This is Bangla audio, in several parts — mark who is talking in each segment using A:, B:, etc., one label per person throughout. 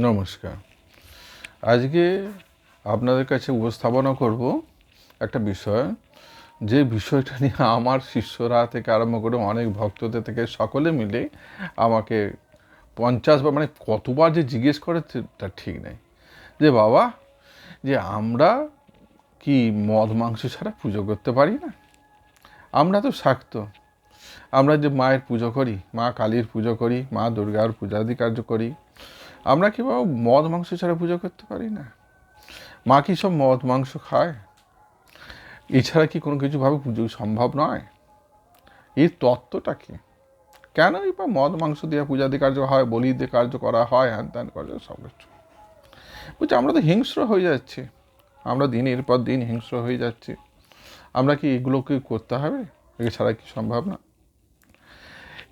A: নমস্কার। আজকে আপনাদের কাছে উপস্থাপনা করব একটা বিষয়, যে বিষয়টা নিয়ে আমার শিষ্যরা থেকে আরম্ভ করে অনেক ভক্তদের থেকে সকলে মিলে আমাকে পঞ্চাশ বা মানে কতবার যে জিজ্ঞেস করে তা ঠিক নেই। যে বাবা, যে আমরা কি মদ মাংস ছাড়া পুজো করতে পারি না? আমরা তো শাক্ত। আমরা যে মায়ের পুজো করি, মা কালীর পুজো করি, মা দুর্গার পূজাদি কার্য করি আমরা কি বাবা মদ, মাংস ছাড়া পুজো করতে পারি না? মা কি সব মদ, মাংস খায়? এছাড়া কি কোনো কিছুভাবে পুজো সম্ভব নয়? এই তত্ত্বটা কি? কেনই বা মদ, মাংস দিয়ে পূজাদি কার্য হয় বলি দিয়ে কার্য করা হয় হ্যান ত্যান কার্য সব কিছু। বলছি আমরা তো হিংস্র হয়ে যাচ্ছি। আমরা দিনের পর দিন হিংস্র হয়ে যাচ্ছি। আমরা কি এগুলোকে করতে হবে? এছাড়া কি সম্ভব না?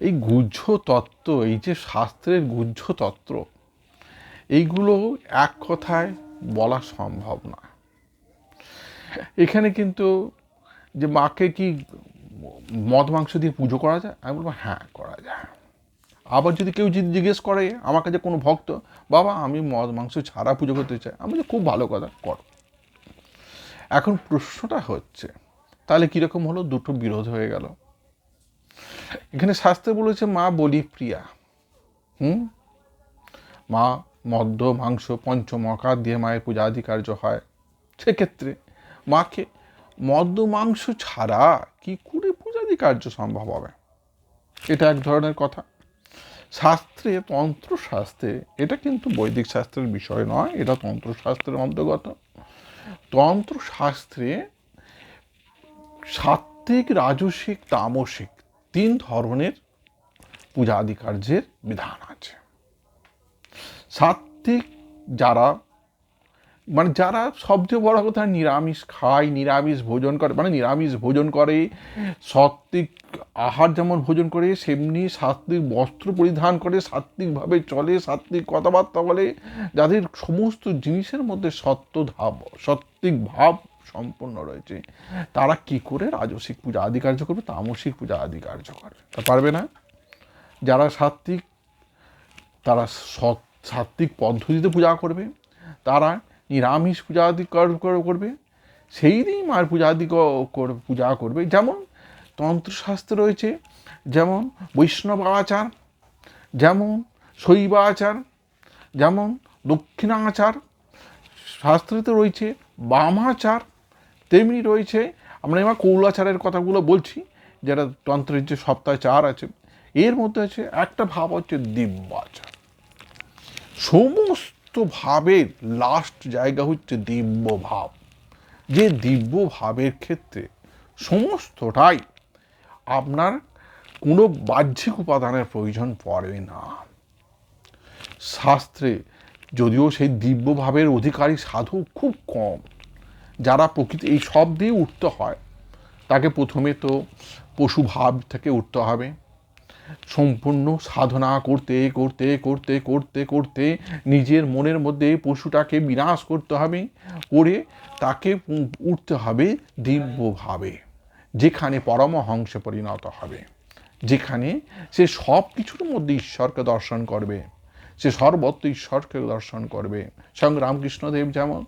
A: এই গুহ্য তত্ত্ব, এই যে শাস্ত্রের গুহ্য তত্ত্ব এইগুলো এক কথায় বলা সম্ভব না। এখানে কিন্তু যে মাকে কি মদ মাংস দিয়ে পুজো করা যায়? আমি বলব হ্যাঁ করা যায়। আবার যদি কেউ জিজ্ঞেস করে আমার কাছে কোনো ভক্ত? বাবা আমি মদ মাংস ছাড়া পুজো করতে চাই। আমি বলি, খুব ভালো কথা করো। এখন প্রশ্নটা হচ্ছে তাহলে কীরকম হলো? দুটো বিরোধ হয়ে গেল। এখানে শাস্ত্রে বলেছে মা বলি প্রিয়া। হুম? মা মদ্য, মাংস পঞ্চমকার দিয়ে মায়ের পূজা আদি কার্য হয়। সেক্ষেত্রে মাকে মদ্য, মাংস ছাড়া কি করে পূজাদি কার্য সম্ভব হবে? এটা এক ধরনের কথা। শাস্ত্রে, তন্ত্রশাস্ত্রে, এটা কিন্তু বৈদিক শাস্ত্রের বিষয় নয়, এটা তন্ত্রশাস্ত্রের অন্তর্গত। তন্ত্রশাস্ত্রে সাত্ত্বিক, রাজসিক, তামসিক তিন ধরনের পূজা আদি কার্যের বিধান আছে। সাত্ত্বিক যারা মানে যারা সবচেয়ে বড় কথা নিরামিষ খায়, নিরামিষ ভোজন করে মানে নিরামিষ ভোজন করে, সাত্ত্বিক আহার যেমন ভোজন করে, সেমনি সাত্ত্বিক বস্ত্র পরিধান করে, সাত্ত্বিকভাবে চলে, সাত্ত্বিক কথাবার্তা বলে, যাদের সমস্ত জিনিসের মধ্যে সত্য ধাব সাত্ত্বিক ভাব সম্পন্ন রয়েছে, তারা কি করে? রাজসিক পূজা আদি কার্য করবে, তামসিক পূজা আদি কার্য করবে। তা পারবে না? যারা সাত্ত্বিক, তারা সৎ সাত্ত্বিক পদ্ধতিতে পূজা করবে, তারা নিরামিষ পূজা আদি কর- কর- করবে, সেই দিনই মায়ের পূজা আদি কর- পূজা করবে। যেমন তন্ত্রশাস্ত্রে রয়েছে, যেমন বৈষ্ণব আচার, যেমন শৈব আচার, যেমন দক্ষিণাচার শাস্ত্রেতে রয়েছে বামাচার তেমনি রয়েছে, আমরা এবার কৌলাচারের কথাগুলো বলছি যেটা তন্ত্রের যে সপ্তাহে চার আছে, এর মধ্যে আছে একটা ভাব হচ্ছে দিব্যাচার সমস্ত ভাবের লাস্ট জায়গা হচ্ছে দিব্য ভাব যে দিব্য ভাবের ক্ষেত্রে সমস্তটাই আপনার কোনো বাহ্যিক উপাদানের প্রয়োজন পড়বে না। শাস্ত্রে যদিও সেই দিব্য ভাবের অধিকারী সাধু খুব কম, যারা প্রকৃতি, এই সব দিয়ে উঠতে হয়। তাকে প্রথমে তো পশু ভাব থেকে উঠতে হবে। সম্পূর্ণ সাধনা করতে করতে করতে করতে করতে নিজের মনের মধ্যে পশুটাকে বিনাশ করতে হবে, করে তাকে উঠতে হবে দিব্যভাবে, যেখানে পরমহংসে পরিণত হবে, যেখানে সে সব কিছুর মধ্যে ঈশ্বরকে দর্শন করবে, সে সর্বত্র ঈশ্বরকে দর্শন করবে। স্বয়ং রামকৃষ্ণদেব যেমন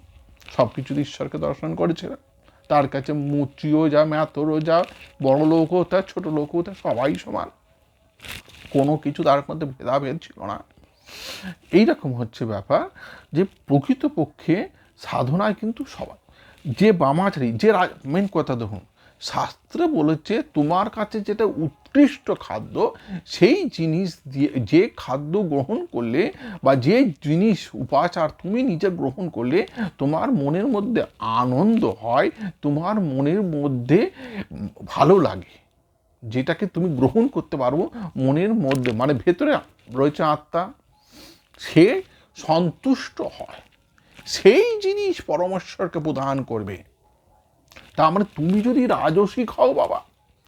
A: সব কিছুতে ঈশ্বরকে দর্শন করেছিলেন, তার কাছে মুচিও যা, ম্যাথরও যা বড় লোকও তা ছোট লোকও তা, সবাই সমান। কোনো কিছু তার মধ্যে ভেদাভেদ ছিল না। এইরকম হচ্ছে ব্যাপার যে প্রকৃতপক্ষে সাধনায় কিন্তু সবাই, যে বামাচারী যে মেন কথা দেখুন, শাস্ত্রে বলেছে তোমার কাছে যেটা উৎকৃষ্ট খাদ্য, সেই জিনিস দিয়ে, যে খাদ্য গ্রহণ করলে বা যে জিনিস উপাচার তুমি নিজে গ্রহণ করলে তোমার মনের মধ্যে আনন্দ হয়, তোমার মনের মধ্যে ভালো লাগে। যেটাকে তুমি গ্রহণ করতে পারব মনের মধ্যে। মানে ভেতরে রয়েছে আত্মা, সে সন্তুষ্ট হয়। সেই জিনিস পরমেশ্বরকে প্রদান করবে। তা মানে তুমি যদি রাজসিক হও বাবা,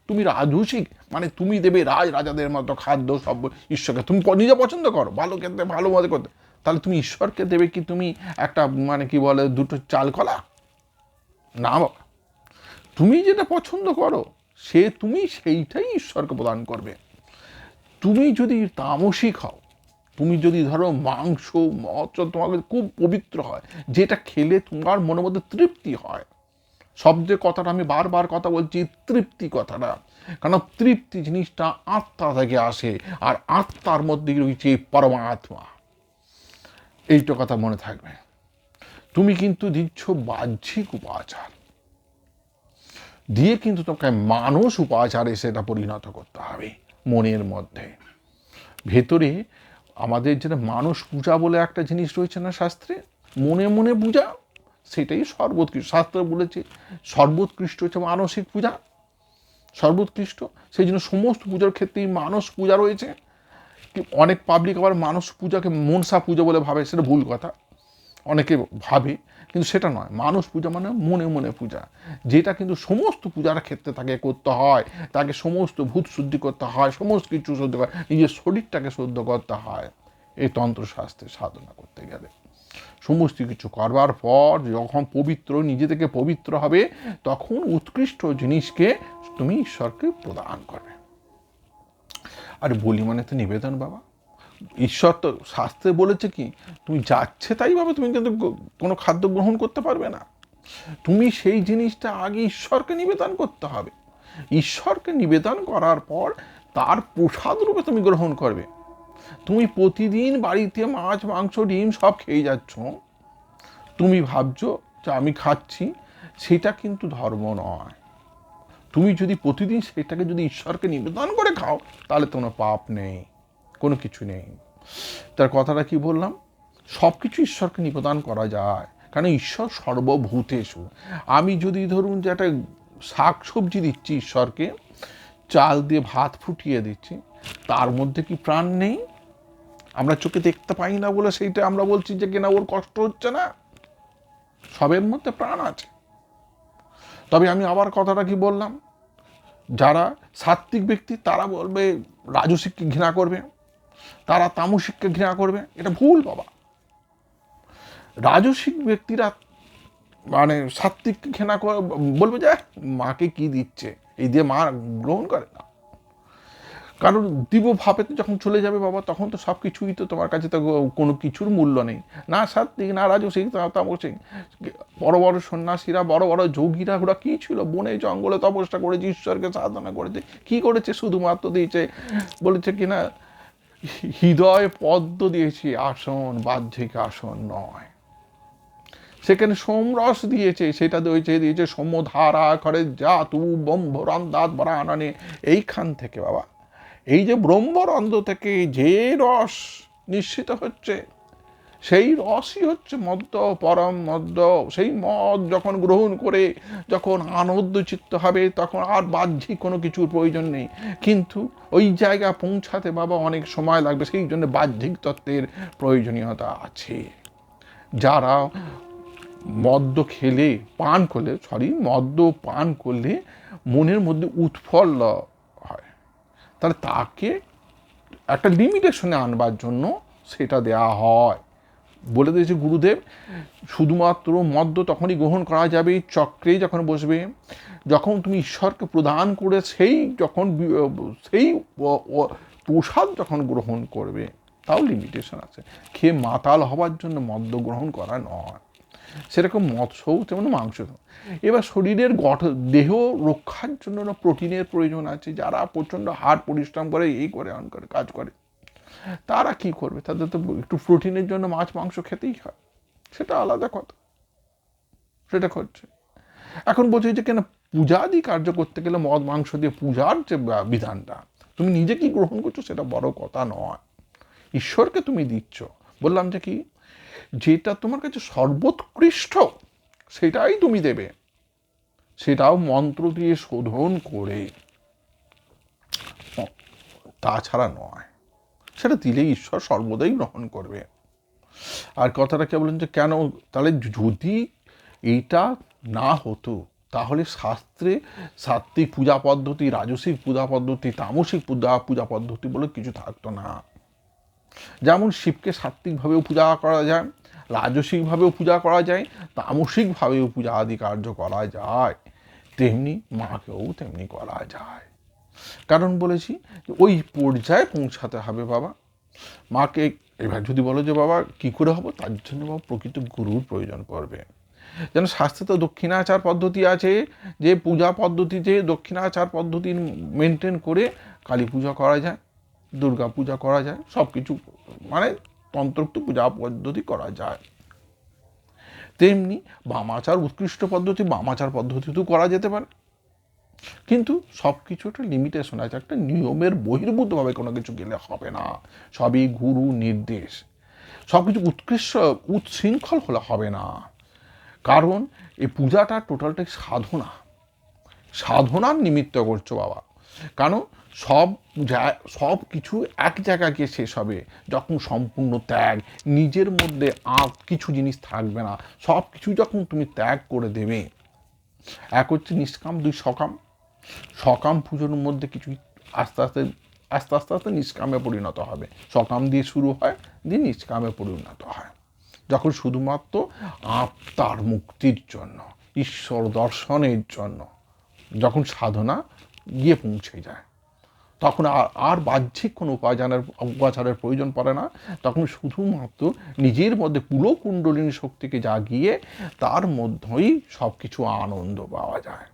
A: তুমি রাজসিক মানে তুমি দেবে রাজ, রাজাদের মতো খাদ্য, সব ঈশ্বরকে। তুমি নিজে পছন্দ করো, ভালো খেতে, ভালো মজা করতে। তাহলে তুমি ঈশ্বরকে দেবে কি তুমি একটা মানে কি বলে, দুটো চাল কলা? না বাবা। তুমি যেটা পছন্দ করো সে তুমি সেইটাই ঈশ্বরকে প্রদান করবে। তুমি যদি তামসিক হও, তুমি যদি ধরো মাংস, মৎস্য তোমাকে খুব পবিত্র হয়, যেটা খেলে তোমার মনের মধ্যে তৃপ্তি হয়। শব্দের কথাটা আমি বারবার কথা বলছি, তৃপ্তি কথাটা। কারণ তৃপ্তি জিনিসটা আত্মা থেকে আসে, আর আত্মার মধ্যে রয়েছে পরমাত্মা। এইটা কথা মনে থাকবে। তুমি কিন্তু দিচ্ছ বাহ্যিক উপাচার। দিয়ে কিন্তু তোমাকে মানুষ উপাচারে সেটা পরিণত করতে হবে মনের মধ্যে। ভেতরে আমাদের যেটা মানুষ পূজা বলে একটা জিনিস রয়েছে না শাস্ত্রে? মনে মনে পূজা, সেটাই সর্বোৎকৃষ্ট। শাস্ত্র বলেছে, সর্বোৎকৃষ্ট হচ্ছে মানসিক পূজা। সর্বোৎকৃষ্ট, সেই জন্য সমস্ত পুজোর ক্ষেত্রেই মানস পূজা রয়েছে। অনেক পাবলিক আবার মানস পূজাকে মনসা পুজো বলে ভাবে, সেটা ভুল কথা। অনেকে ভাবে কিন্তু সেটা নয়। মানুষ পূজা মানে মনে মনে পূজা। যেটা কিন্তু সমস্ত পূজার ক্ষেত্রে তাকে করতে হয়, তাকে সমস্ত ভূত শুদ্ধি করতে হয়, সমস্ত কিছু শুদ্ধ করে, নিজের শরীরটাকে শুদ্ধ করতে হয়। এই তন্ত্রশাস্ত্রে সাধনা করতে গেলে। সমস্ত কিছু করবার পর যখন পবিত্র, নিজে থেকে পবিত্র হবে, তখন উৎকৃষ্ট জিনিসকে তুমি ঈশ্বরকে প্রদান করবে। আর বলি মানে তো নিবেদন বাবা। ঈশ্বর তো শাস্ত্রে বলেছে কি, তুমি যাচ্ছে তাই ভাবে তুমি কিন্তু কোনো খাদ্য গ্রহণ করতে পারবে না। তুমি সেই জিনিসটা আগে ঈশ্বরকে নিবেদন করতে হবে। ঈশ্বরকে নিবেদন করার পর তার প্রসাদ রূপে তুমি গ্রহণ করবে। তুমি প্রতিদিন বাড়িতে মাছ, মাংস, ডিম সব খেয়ে যাচ্ছ। তুমি ভাবছ যে আমি খাচ্ছি, সেটা কিন্তু ধর্ম নয়। তুমি যদি প্রতিদিন সেটাকে যদি ঈশ্বরকে নিবেদন করে খাও, তাহলে কোনো পাপ নেই। কোনো কিছু নেই। তার কথাটা কি বললাম? সব কিছু ঈশ্বরকে নিবেদন করা যায়। কারণ ঈশ্বর সর্বভূতেষু। আমি যদি ধরুন যে একটা শাক সবজি দিচ্ছি ঈশ্বরকে, চাল দিয়ে ভাত ফুটিয়ে দিচ্ছি, তার মধ্যে কি প্রাণ নেই? আমরা চোখে দেখতে পাই না বলে সেইটা আমরা বলছি যে কিনা ওর কষ্ট হচ্ছে না? সবের মধ্যে প্রাণ আছে। তবে আমি আবার কথাটা কি বললাম? যারা সাত্ত্বিক ব্যক্তি তারা বলবে রাজসিককে ঘৃণা করবে? তারা তামসিককে ঘৃণা করবে, এটা ভুল বাবা। রাজসিক ব্যক্তিরা মানে সাত্ত্বিককে ঘৃণা করে, বলবে যে মাকে কি দিচ্ছে? এই দিয়ে মা গ্রহণ করে না। কারণ দিব ভাবে তো যখন চলে যাবে বাবা, তখন তো সব কিছুই তো তোমার কাছে তো কোনো কিছুর মূল্য নেই। না সাত্বিক না রাজসিক, না তামসিক। বড় বড় সন্ন্যাসীরা, বড় বড় যোগীরা, ওরা কী ছিল? বনে, জঙ্গলে তপস্যা করেছে, ঈশ্বরকে সাধনা করেছে, কি করেছে? শুধুমাত্র দিয়েছে, বলেছে কিনা? হৃদয় পদ্ম দিয়েছি, আসন বাহ্যিক আসন নয়। সেখানে সোমরস দিয়েছে, সেটা দিয়েছে দিয়েছে সমধারা করে যা তু ব্রহ্মরন্দাত বরাননে। এইখান থেকে বাবা, এই যে ব্রহ্মরন্ধ থেকে যে রস নিশ্চিত হচ্ছে সেই রসই হচ্ছে মদ্য, পরম মদ্য। সেই মদ যখন গ্রহণ করে, যখন আনন্দ চিত্ত হবে, তখন আর বাহ্যিক কোনো কিছুর প্রয়োজন নেই। কিন্তু ওই জায়গা পৌঁছাতে বাবা অনেক সময় লাগবে। সেই জন্য বাহ্যিক তত্ত্বের প্রয়োজনীয়তা আছে। যারা মদ্য খেলে, পান করলে সরি মদ্য পান করলে মনের মধ্যে উৎফল্ল হয়। তাহলে তাকে একটা লিমিটেশনে আনবার জন্য সেটা দেয়া হয়। বলে দিয়েছে গুরুদেব, শুধুমাত্র মদ্য তখনই গ্রহণ করা যাবে চক্রে যখন বসবে। যখন তুমি ঈশ্বরকে প্রদান করে সেই যখন সেই প্রসাদ যখন গ্রহণ করবে, তাও লিমিটেশন আছে। খেয়ে মাতাল হওয়ার জন্য মদ্য গ্রহণ করা নয়। সেরকম মৎস্যও তেমন মাংস এবার শরীরের গঠন দেহ রক্ষার জন্য প্রোটিনের প্রয়োজন আছে। যারা প্রচণ্ড হাড় পরিশ্রম করে, এই করে, অন করে, কাজ করে তারা কি করবে? তাদের তো একটু প্রোটিনের জন্য মাছ, মাংস খেতেই হয়। সেটা আলাদা কথা। সেটা করছে এখন বলছে যে, কেন পূজাদি কার্য করতে গেলে মদ, মাংস দিয়ে পূজার যে বিধানটা, তুমি নিজে কি গ্রহণ করছ সেটা বড় কথা নয়। ঈশ্বরকে তুমি দিচ্ছ। বললাম যে কি? যেটা তোমার কাছে সর্বোৎকৃষ্ট, সেটাই তুমি দেবে। সেটাও মন্ত্র দিয়ে শোধন করে। তাছাড়া নয়। সেটা দিলেই ঈশ্বর সর্বদাই গ্রহণ করবে। আর কথাটা কে বলেন যে, কেন? তাহলে যদি এইটা না হতো, তাহলে শাস্ত্রে সাত্বিক পূজা পদ্ধতি, রাজসিক পূজা পদ্ধতি, তামসিক পূজা পূজা পদ্ধতি বলে কিছু থাকতো না। যেমন শিবকে সাত্বিকভাবেও পূজা করা যায়, রাজসিকভাবেও পূজা করা যায়, তামসিকভাবেও পূজা আদি কার্য করা যায়, তেমনি মাকেও তেমনি করা যায়। কারণ বলেছি ওই পর্যায়ে পৌঁছাতে হবে বাবা। মাকে এবার যদি বলো যে বাবা, কি করে হব? তার জন্য বাবা প্রকৃত গুরুর প্রয়োজন পড়বে। যেন শাস্ত্রে তো দক্ষিণাচার পদ্ধতি আছে, যে পূজা পদ্ধতিতে দক্ষিণাচার পদ্ধতি মেনটেন করে কালী পূজা করা যায়, দুর্গা পূজা করা যায় সব কিছু মানে তন্ত্রোক্ত পূজা পদ্ধতি করা যায়। তেমনি বামাচার উৎকৃষ্ট পদ্ধতি বামাচার পদ্ধতিতেও করা যেতে পারে। কিন্তু সব কিছু একটা লিমিটেশন আছে, একটা নিয়মের বহির্ভূতভাবে কোনো কিছু গেলে হবে না। সবই গুরু নির্দেশ। সব কিছু উৎকৃষ্ট উচ্ছৃঙ্খল হলে হবে না। কারণ এই পূজাটা টোটালটাই সাধনা। সাধনার নিমিত্ত করছ বাবা। কারণ সব সব কিছু এক জায়গায় গিয়ে শেষ হবে। যখন সম্পূর্ণ ত্যাগ, নিজের মধ্যে আর কিছু জিনিস থাকবে না। সব কিছু যখন তুমি ত্যাগ করে দেবে, এক হচ্ছে নিষ্কাম, দুই সকাম। সকাম পুজোর মধ্যে কিছু আস্তে আস্তে আস্তে আস্তে আস্তে নিষ্কামে পরিণত হবে। সকাম দিয়ে শুরু হয়, দিয়ে নিষ্কামে পরিণত হয়। যখন শুধুমাত্র আত্মার মুক্তির জন্য, ঈশ্বর দর্শনের জন্য যখন সাধনা গিয়ে পৌঁছে যায়, তখন আর আর বাহ্যিক কোনো উপাচারের উপাচারের প্রয়োজন পড়ে না। তখন শুধুমাত্র নিজের মধ্যে পুরো কুণ্ডলিনী শক্তিকে জাগিয়ে তার মধ্যেই সব কিছু আনন্দ পাওয়া যায়।